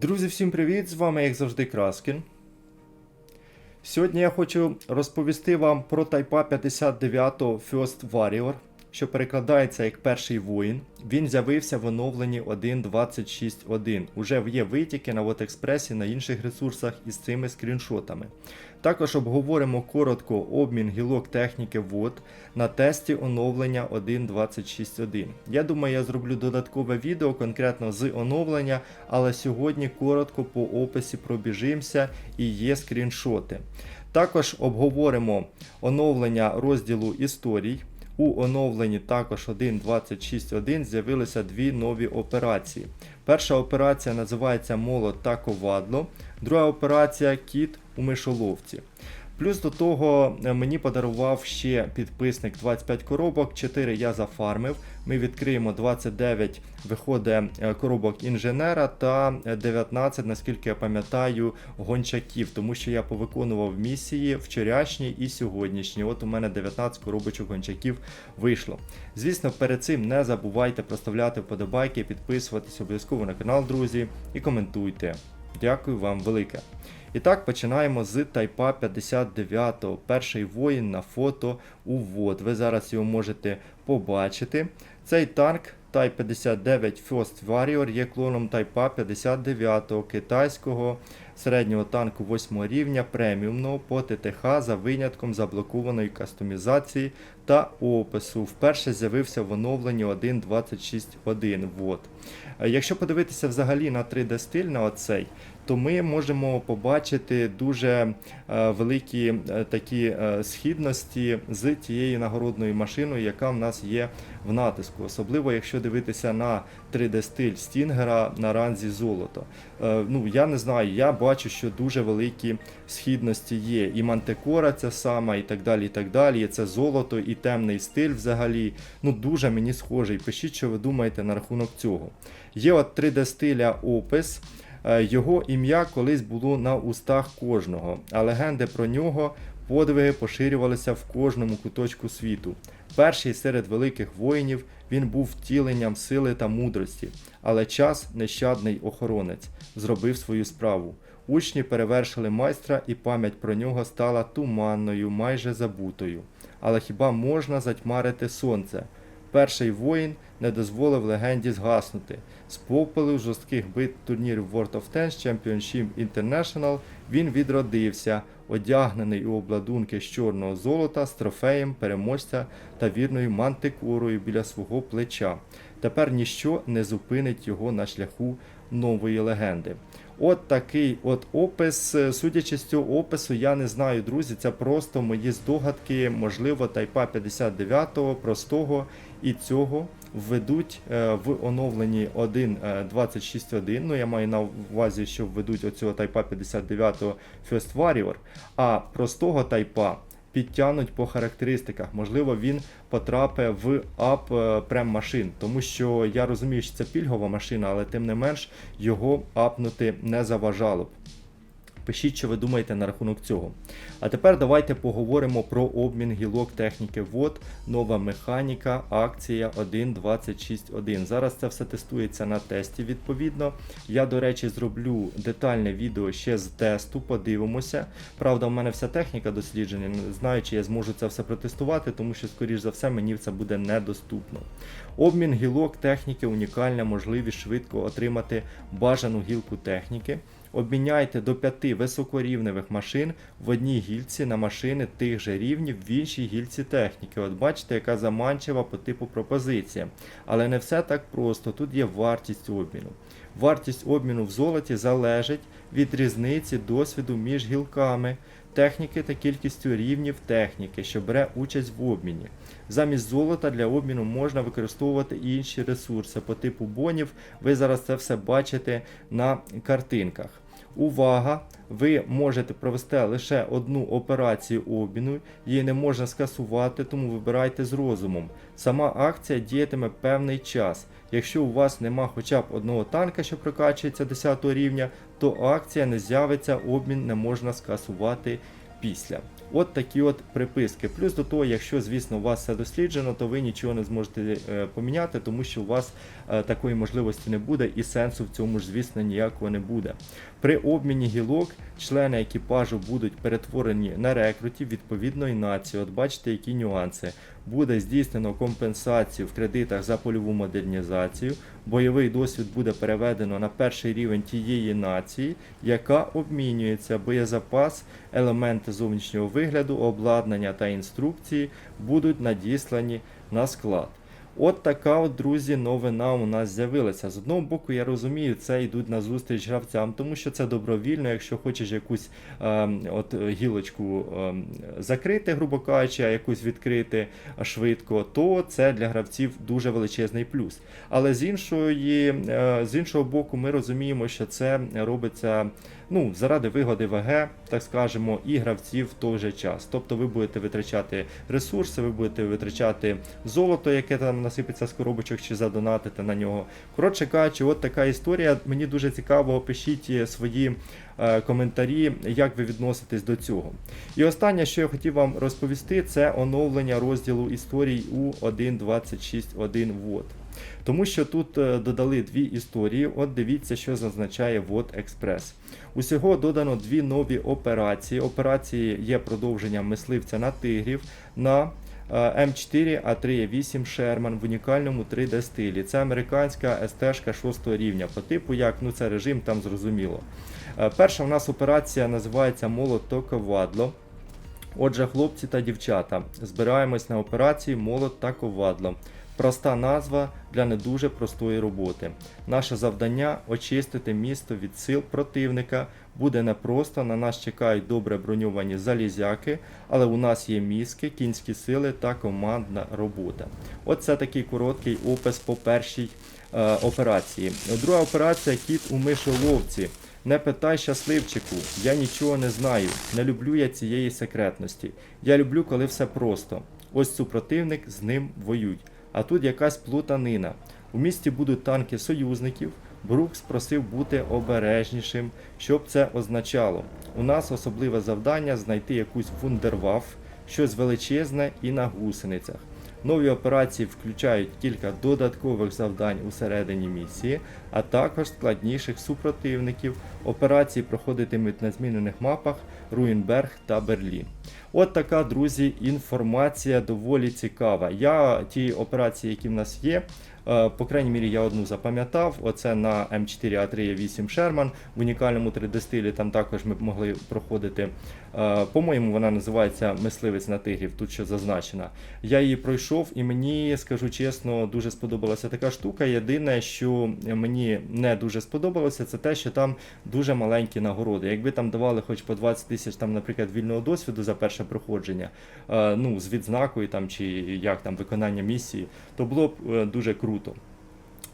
Друзі, всім привіт! З вами, як завжди, Краскін. Сьогодні я хочу розповісти вам про Тайпа 59 First Warrior, що перекладається як перший воїн. Він з'явився в оновленні 1.26.1. Уже є витіки на WotExpress на інших ресурсах із цими скріншотами. Також обговоримо коротко обмін гілок техніки ВОД на тесті оновлення 1.26.1. Я думаю, я зроблю додаткове відео конкретно з оновлення, але сьогодні коротко по описі пробіжимося і є скріншоти. Також обговоримо оновлення розділу історій. У оновленні також 1.26.1 з'явилися дві нові операції. Перша операція називається Молот та Ковадло, друга операція Кіт у мишоловці. Плюс до того е, мені подарував ще підписник 25 коробок, 4 я зафармив. Ми відкриємо 29 виходить е, коробок інженера та 19, наскільки я пам'ятаю, гончаків, тому що я повиконував місії вчорашні і сьогоднішні. От у мене 19 коробочок гончаків вийшло. Звісно, перед цим не забувайте проставляти вподобайки, підписуватись обов'язково на канал, друзі, і коментуйте. Дякую вам велике. І так, починаємо з Тайпа 59, перший воїн на фото у ВОД. Ви зараз його можете побачити. Цей танк Type 59 First Warrior є клоном Тайпа 59 китайського середнього танку 8 рівня преміумного по ТТХ за винятком заблокованої кастомізації та опису. Вперше з'явився в оновленні 1.26.1. Вот. Е, Якщо подивитися взагалі на 3D стиль на оцей, то ми можемо побачити дуже е, великі е, такі е, східності з тією нагородною машиною, яка в нас є в натиску. Особливо, якщо дивитися на 3D стиль Стінгера на ранзі золото. Ну, я не знаю, я бачу, що дуже великі східності є. І Мантекора ця сама, і так далі. і так далі. Це золото, і темний стиль взагалі. Ну, дуже мені схожий. Пишіть, що ви думаєте на рахунок цього. Є от 3D стиля опис. Е, Його ім'я колись було на устах кожного, а легенди про нього подвиги поширювалися в кожному куточку світу. Перший серед великих воїнів він був втіленням сили та мудрості, але час нещадний охоронець зробив свою справу. Учні перевершили майстра, і пам'ять про нього стала туманною, майже забутою. Але хіба можна затьмарити сонце? Перший воїн не дозволив легенді згаснути. З попелу жорстких бит турнірів World of Tanks Championship International він відродився, одягнений у обладунки з чорного золота з трофеєм переможця та вірною мантикорою біля свого плеча. Тепер ніщо не зупинить його на шляху нової легенди. От такий от опис. Судячи з цього опису, я не знаю, друзі, це просто мої здогадки, можливо, Тайпа 59 простого і цього введуть е, в оновленні 1.26.1. Ну, я маю на увазі, що введуть оцього Тайпа 59 First Warrior, а простого Тайпа підтягнуть по характеристиках. Можливо, він потрапить в ап е, прем машин, тому що я розумію, що це пільгова машина, але тим не менш його апнути не заважало б. Пишіть, що ви думаєте на рахунок цього. А тепер давайте поговоримо про обмін гілок техніки ВОД, нова механіка, акція 1.26.1. Зараз це все тестується на тесті, відповідно. Я, до речі, зроблю детальне відео ще з тесту, подивимося. Правда, в мене вся техніка досліджена, не знаю, чи я зможу це все протестувати, тому що, скоріш за все, мені це буде недоступно. Обмін гілок техніки унікальна можливість швидко отримати бажану гілку техніки. Обміняйте до 5 високорівневих машин в одній гільці на машини тих же рівнів в іншій гільці техніки. От бачите, яка заманчива по типу пропозиція. Але не все так просто. Тут є вартість обміну. Вартість обміну в золоті залежить від різниці досвіду між гілками техніки та кількістю рівнів техніки, що бере участь в обміні. Замість золота для обміну можна використовувати і інші ресурси по типу бонів. Ви зараз це все бачите на картинках. Увага! Ви можете провести лише одну операцію обміну, її не можна скасувати, тому вибирайте з розумом. Сама акція діятиме певний час. Якщо у вас нема хоча б одного танка, що прокачується 10 рівня, то акція не з'явиться, обмін не можна скасувати після. От такі от приписки. Плюс до того, якщо, звісно, у вас все досліджено, то ви нічого не зможете е, поміняти, тому що у вас е, такої можливості не буде і сенсу в цьому ж, звісно, ніякого не буде. При обміні гілок члени екіпажу будуть перетворені на рекрутів відповідної нації. От бачите, які нюанси. Буде здійснено компенсацію в кредитах за польову модернізацію. Бойовий досвід буде переведено на перший рівень тієї нації, яка обмінюється боєзапас, елементи зовнішнього вигляду, обладнання та інструкції будуть надіслані на склад. От така от, друзі, новина у нас з'явилася. З одного боку, я розумію, це йдуть на зустріч гравцям, тому що це добровільно, якщо хочеш якусь ем, от, е, гілочку ем, закрити, грубо кажучи, а якусь відкрити е, швидко, то це для гравців дуже величезний плюс. Але з іншої, е, з іншого боку, ми розуміємо, що це робиться ну, заради вигоди ВГ, так скажемо, і гравців в той же час. Тобто ви будете витрачати ресурси, ви будете витрачати золото, яке там насипеться з коробочок, чи задонатити на нього. Коротше кажучи, от така історія. Мені дуже цікаво, пишіть е, свої е, коментарі, як ви відноситесь до цього. І останнє, що я хотів вам розповісти, це оновлення розділу історій у 1.26.1 вод. Тому що тут е, додали дві історії. От дивіться, що зазначає Вот Експрес. Усього додано дві нові операції. Операції є продовженням мисливця на тигрів на М4 А3 Шерман в унікальному 3D стилі. Це американська СТ 6 рівня. По типу, як ну це режим, там зрозуміло. Е, Перша у нас операція називається молот-ковадло. Отже, хлопці та дівчата, збираємось на операції Молот та ковадло. Проста назва для не дуже простої роботи. Наше завдання очистити місто від сил противника. Буде непросто, на нас чекають добре броньовані залізяки, але у нас є мізки, кінські сили та командна робота. Оце такий короткий опис по першій е, операції. Друга операція кіт у мишоловці. Не питай щасливчику, я нічого не знаю. Не люблю я цієї секретності. Я люблю, коли все просто. Ось супротивник з ним воюють. А тут якась плутанина. У місті будуть танки союзників. Брукс просив бути обережнішим, щоб це означало. У нас особливе завдання знайти якусь вундерваф, щось величезне і на гусеницях. Нові операції включають кілька додаткових завдань усередині місії, а також складніших супротивників. Операції проходитимуть на змінених мапах Руїнберг та Берлін. От така, друзі, інформація доволі цікава. Я ті операції, які в нас є, е, по крайній мірі, я одну запам'ятав. Оце на М4А3 Шерман в унікальному 3D стилі. Там також ми могли проходити. Е, По-моєму, вона називається Мисливець на тигрів, тут що зазначена. Я її пройшов, і мені, скажу чесно, дуже сподобалася така штука. Єдине, що мені не дуже сподобалося, це те, що там дуже маленькі нагороди. Якби там давали хоч по 20 тисяч, там, наприклад, вільного досвіду за перше проходження, е, ну, з відзнакою там, чи як там виконання місії, то було б е, дуже круто.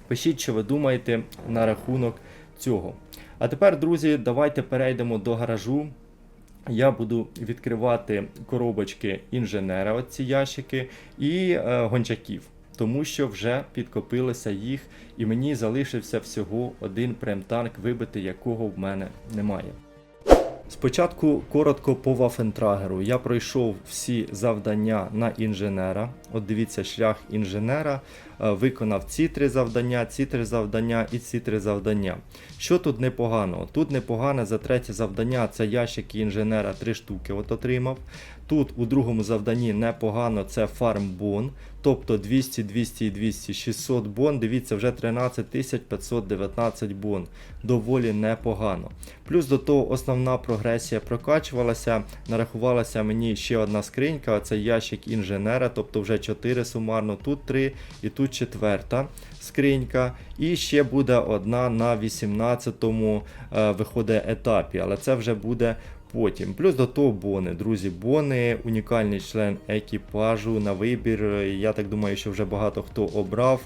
Пишіть, що ви думаєте на рахунок цього. А тепер, друзі, давайте перейдемо до гаражу. Я буду відкривати коробочки інженера, оці ящики, і е, гончаків, тому що вже підкопилося їх, і мені залишився всього один премтанк, вибити якого в мене немає. Спочатку коротко по Вафентрагеру. Я пройшов всі завдання на інженера. От дивіться, шлях інженера. Е, Виконав ці три завдання, ці три завдання і ці три завдання. Що тут непогано? Тут непогане за третє завдання це ящики інженера 3 штуки от отримав. Тут у другому завданні непогано це фармбон, тобто 200, 200 і 200, 600 бон. Дивіться, вже 13 519 бон. Доволі непогано. Плюс до того основна прогресія прокачувалася, нарахувалася мені ще одна скринька, це ящик інженера, тобто вже 4 сумарно, тут 3 і тут четверта скринька. І ще буде одна на 18-му е, виходить етапі, але це вже буде потім. Плюс до того бони, друзі, бони, унікальний член екіпажу на вибір. Я так думаю, що вже багато хто обрав.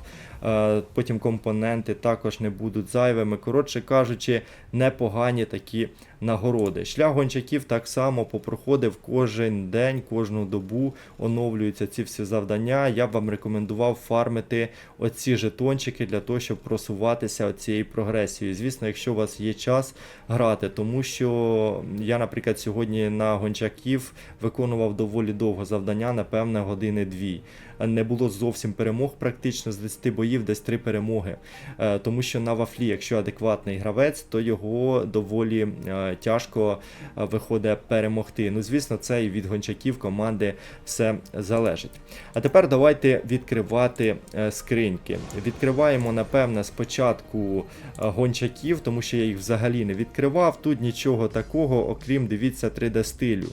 е, потім компоненти також не будуть зайвими. Коротше кажучи, непогані такі нагороди. Шлях гончаків так само попроходив кожен день, кожну добу оновлюються ці всі завдання. Я б вам рекомендував фармити оці жетончики для того, щоб просуватися цією прогресією. Звісно, якщо у вас є час грати, тому що я, наприклад, сьогодні на гончаків виконував доволі довго завдання, напевне, години-дві. Не було зовсім перемог, практично з 10 боїв десь 3 перемоги. Е, Тому що на вафлі, якщо адекватний гравець, то його доволі е, тяжко е, виходить перемогти. Ну, звісно, це і від гончаків команди все залежить. А тепер давайте відкривати е, скриньки. Відкриваємо, напевне, спочатку е, гончаків, тому що я їх взагалі не відкривав. Тут нічого такого, окрім дивіться 3D стилю.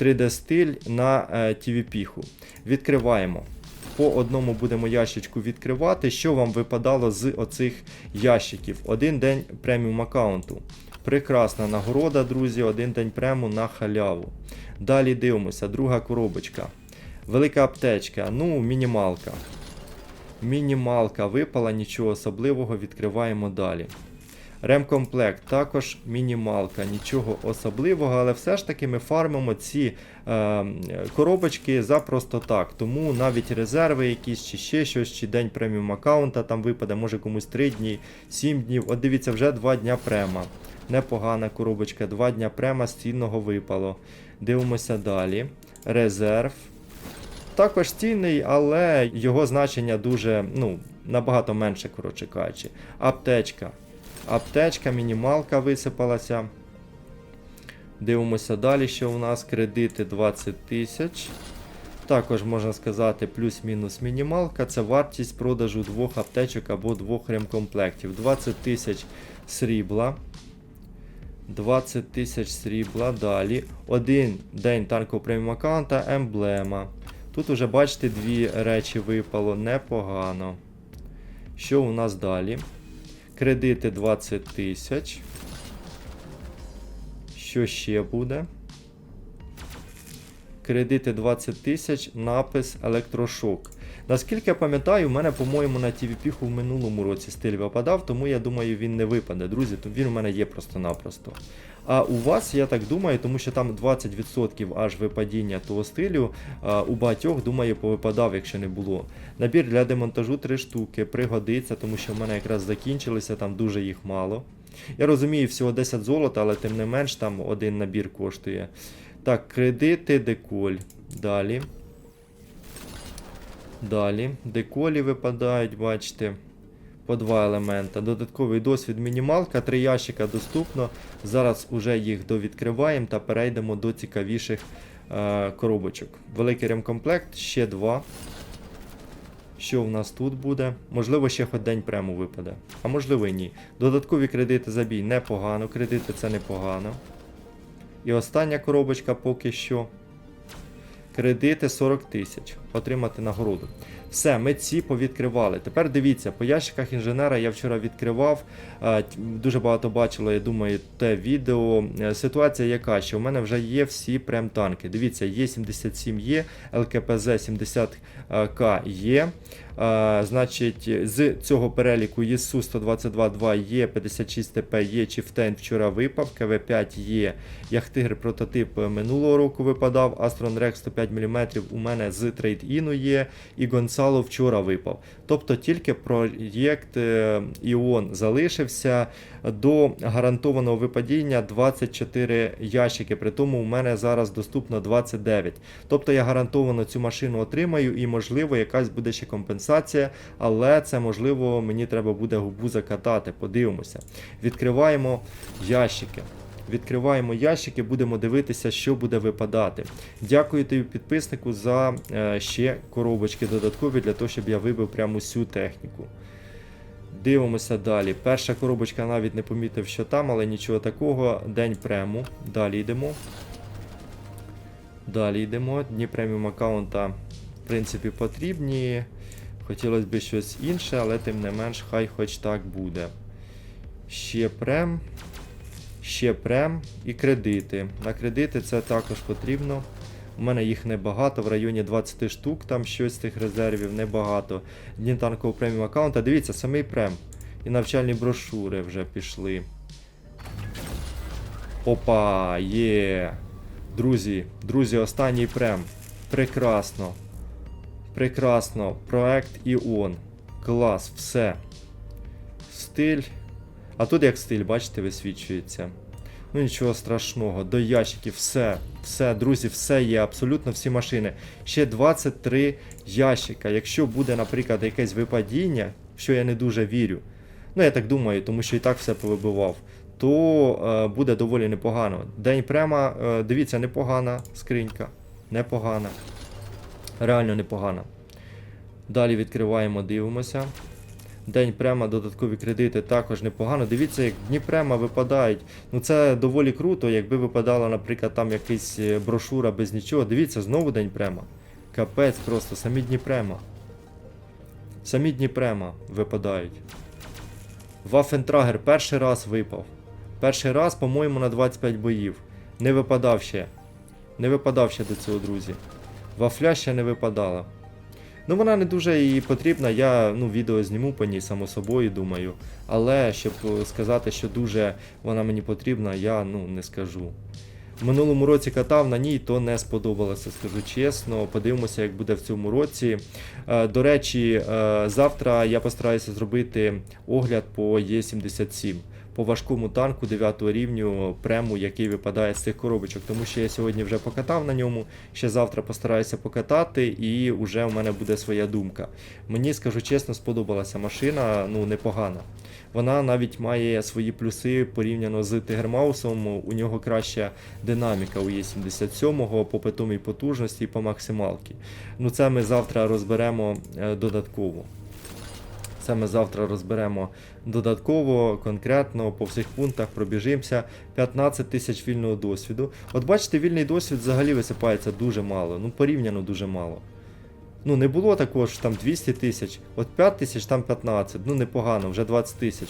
3D стиль на е, TVP-ху. Відкриваємо. По одному будемо ящичку відкривати. Що вам випадало з оцих ящиків? Один день преміум аккаунту. Прекрасна нагорода, друзі, один день прему на халяву. Далі дивимося, друга коробочка. Велика аптечка, ну, мінімалка. Мінімалка випала, нічого особливого, відкриваємо далі. Ремкомплект також мінімалка, нічого особливого, але все ж таки ми фармимо ці е, коробочки за просто так. Тому навіть резерви якісь, чи ще щось, чи день преміум аккаунта там випаде, може комусь 3 дні, 7 днів. От дивіться, вже 2 дня према. Непогана коробочка, 2 дня према з цінного випало. Дивимося далі. Резерв. Також цінний, але його значення дуже, ну, набагато менше, коротше кажучи. Аптечка. Аптечка, мінімалка висипалася. Дивимося далі, що у нас кредити 20 тисяч. Також можна сказати, плюс-мінус мінімалка. Це вартість продажу двох аптечок або двох ремкомплектів. 20 тисяч срібла. 20 тисяч срібла. Далі. Один день танкового преміум аккаунта, емблема. Тут уже, бачите, дві речі випало. Непогано. Що у нас далі? Кредити 20 тисяч. Що ще буде? Кредити 20 тисяч, напис електрошок. Наскільки я пам'ятаю, у мене, по-моєму, на TVP в минулому році стиль випадав, тому я думаю, він не випаде. Друзі, він у мене є просто-напросто. А у вас, я так думаю, тому що там 20% аж випадіння того стилю, а, у багатьох, думаю, повипадав, якщо не було. Набір для демонтажу 3 штуки, пригодиться, тому що в мене якраз закінчилися, там дуже їх мало. Я розумію, всього 10 золота, але тим не менш там один набір коштує. Так, кредити, деколь. Далі. Далі. Деколі випадають, бачите. По два елемента. Додатковий досвід мінімалка, три ящика доступно. Зараз уже їх довідкриваємо та перейдемо до цікавіших е, коробочок. Великий ремкомплект, ще два. Що в нас тут буде? Можливо, ще хоч день прему випаде. А можливо і ні. Додаткові кредити за бій непогано. Кредити це непогано. І остання коробочка поки що. Кредити 40 тисяч. Отримати нагороду. Все, ми ці повідкривали. Тепер дивіться, по ящиках інженера я вчора відкривав. е, Дуже багато бачило, я думаю, те відео. Е, Ситуація яка, що в мене вже є всі прем-танки. Дивіться, є 77 є, ЛКПЗ 70К є. Е, Значить, з цього переліку ЄСУ 122 є, 56 ТП є, Чіфтейн вчора випав, КВ5 є, Яхтигр прототип минулого року випадав, Астрон Рекс 105 мм у мене з трейд-іну є, і Гонсало вчора випав. Тобто тільки проєкт е, Іон залишився до гарантованого випадіння 24 ящики. При тому у мене зараз доступно 29. Тобто я гарантовано цю машину отримаю і, можливо, якась буде ще компенсація, але це можливо мені треба буде губу закатати. Подивимося. Відкриваємо ящики. Відкриваємо ящики, будемо дивитися, що буде випадати. Дякую тобі, підписнику, за е, ще коробочки додаткові для того, щоб я вибив прямо всю техніку. Дивимося далі. Перша коробочка навіть не помітив, що там, але нічого такого. День прему. Далі йдемо. Далі йдемо. Дні преміум аккаунта, в принципі, потрібні. Хотілося б щось інше, але тим не менш, хай хоч так буде. Ще прем. Ще прем і кредити. На кредити це також потрібно. У мене їх небагато, в районі 20 штук, там щось з тих резервів, небагато. Дні танкового преміум аккаунта. Дивіться, самий прем. І навчальні брошури вже пішли. Опа, є. Друзі, друзі, останній прем. Прекрасно. Прекрасно. Проект Іон. Клас, все. Стиль. А тут як стиль, бачите, висвічується. Ну нічого страшного, до ящиків, все, все, друзі, все є, абсолютно всі машини. Ще 23 ящика. Якщо буде, наприклад, якесь випадіння, що я не дуже вірю, ну я так думаю, тому що і так все повибивав, то е, буде доволі непогано. День према, е, дивіться, непогана скринька. Непогана. Реально непогана. Далі відкриваємо, дивимося. День према, додаткові кредити також непогано. Дивіться, як дні према випадають. Ну це доволі круто, якби випадала, наприклад, там якась е, брошура без нічого. Дивіться, знову день према. Капець просто, самі дні према. Самі дні према випадають. Вафентрагер перший раз випав. Перший раз, по-моєму, на 25 боїв. Не випадав ще. Не випадав ще до цього, друзі. Вафля ще не випадала. Ну, вона не дуже і потрібна, я ну, відео зніму по ній, само собою, думаю. Але щоб сказати, що дуже вона мені потрібна, я ну, не скажу. В минулому році катав на ній, то не сподобалося, скажу чесно. Подивимося, як буде в цьому році. Е, До речі, е, завтра я постараюся зробити огляд по Є77. По важкому танку 9 рівню прему, який випадає з цих коробочок, тому що я сьогодні вже покатав на ньому, ще завтра постараюся покатати, і вже у мене буде своя думка. Мені, скажу чесно, сподобалася машина, ну непогана. Вона навіть має свої плюси порівняно з Тигермаусом. У нього краща динаміка у Є77 по питомій потужності і по максималці. Ну це ми завтра розберемо е, додатково. Це ми завтра розберемо додатково, конкретно по всіх пунктах пробіжимося. 15 тисяч вільного досвіду. От бачите, вільний досвід взагалі висипається дуже мало. Ну, порівняно дуже мало. Ну, не було такого, що там 200 тисяч, от 5 тисяч, там 15. Ну, непогано, вже 20 тисяч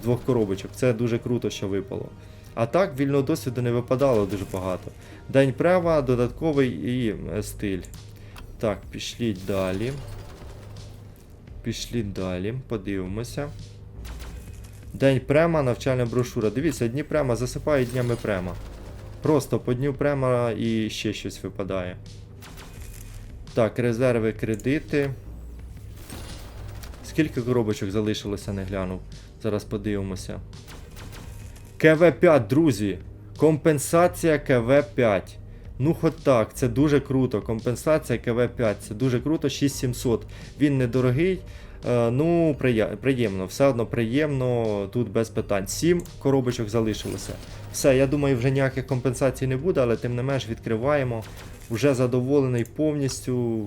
з двох коробочок. Це дуже круто, що випало. А так, вільного досвіду не випадало дуже багато. День права, додатковий і е, стиль. Так, пішліть далі. Пішлі далі, подивимося. День према, навчальна брошура. Дивіться, дні према засипають днями према. Просто по дню према і ще щось випадає. Так, резерви, кредити. Скільки коробочок залишилося, не глянув. Зараз подивимося. КВ5, друзі. Компенсація КВ5. Ну, хоч так, це дуже круто. Компенсація КВ5, це дуже круто, 6700. Він недорогий. Е, ну, приємно, все одно приємно, тут без питань. 7 коробочок залишилося. Все, я думаю, вже ніяких компенсацій не буде, але тим не менш відкриваємо. Вже задоволений повністю.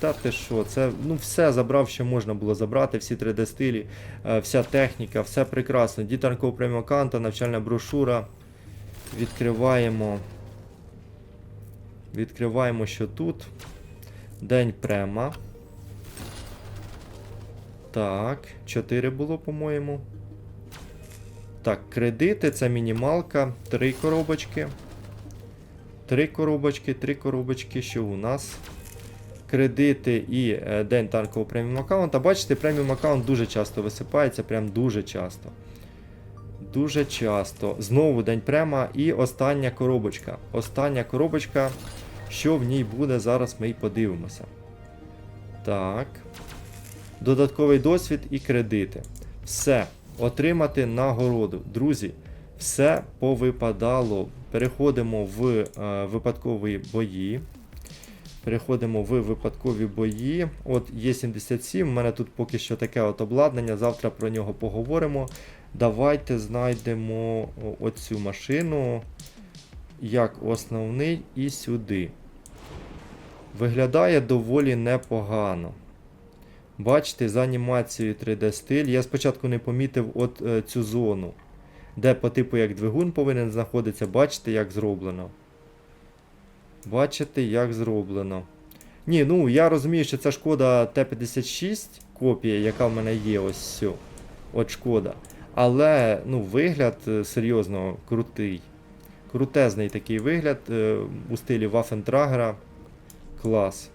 Та ти що, це ну все забрав, що можна було забрати, всі 3D стилі, е, вся техніка, все прекрасно. Дітанков преміум канта, навчальна брошура. Відкриваємо. Відкриваємо, що тут. День према. Так, 4 було, по-моєму. Так, кредити, це мінімалка. 3 коробочки. 3 коробочки, 3 коробочки. Що у нас? Кредити і е, день танкового преміум аккаунта. Бачите, преміум аккаунт дуже часто висипається, прям дуже часто. Дуже часто. Знову день према і остання коробочка. Остання коробочка. Що в ній буде, зараз ми й подивимося. Так. Додатковий досвід і кредити. Все. Отримати нагороду. Друзі, все повипадало. Переходимо в е, випадкові бої. Переходимо в випадкові бої. От є 77. У мене тут поки що таке от обладнання. Завтра про нього поговоримо. Давайте знайдемо оцю машину як основний і сюди. Виглядає доволі непогано. Бачите, з анімацією 3D стиль. Я спочатку не помітив от е, цю зону, де по типу як двигун повинен знаходитися. Бачите, як зроблено. Бачите, як зроблено. Ні, ну я розумію, що це шкода Т-56 копія, яка в мене є, ось все. От шкода. Але ну, вигляд е, серйозно крутий. Крутезний такий вигляд е, у стилі Waffentrager. Клас.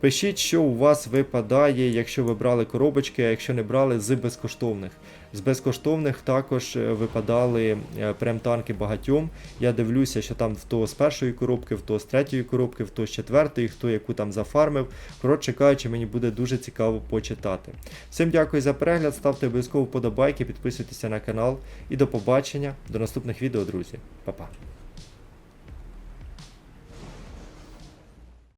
Пишіть, що у вас випадає, якщо ви брали коробочки, а якщо не брали з безкоштовних. З безкоштовних також е, випадали е, прем-танки багатьом. Я дивлюся, що там того з першої коробки, того з третьої коробки, того з четвертої, хто яку там зафармив. Коротше кажучи, мені буде дуже цікаво почитати. Всім дякую за перегляд, ставте обов'язково вподобайки, підписуйтеся на канал і до побачення, до наступних відео, друзі. Па-па.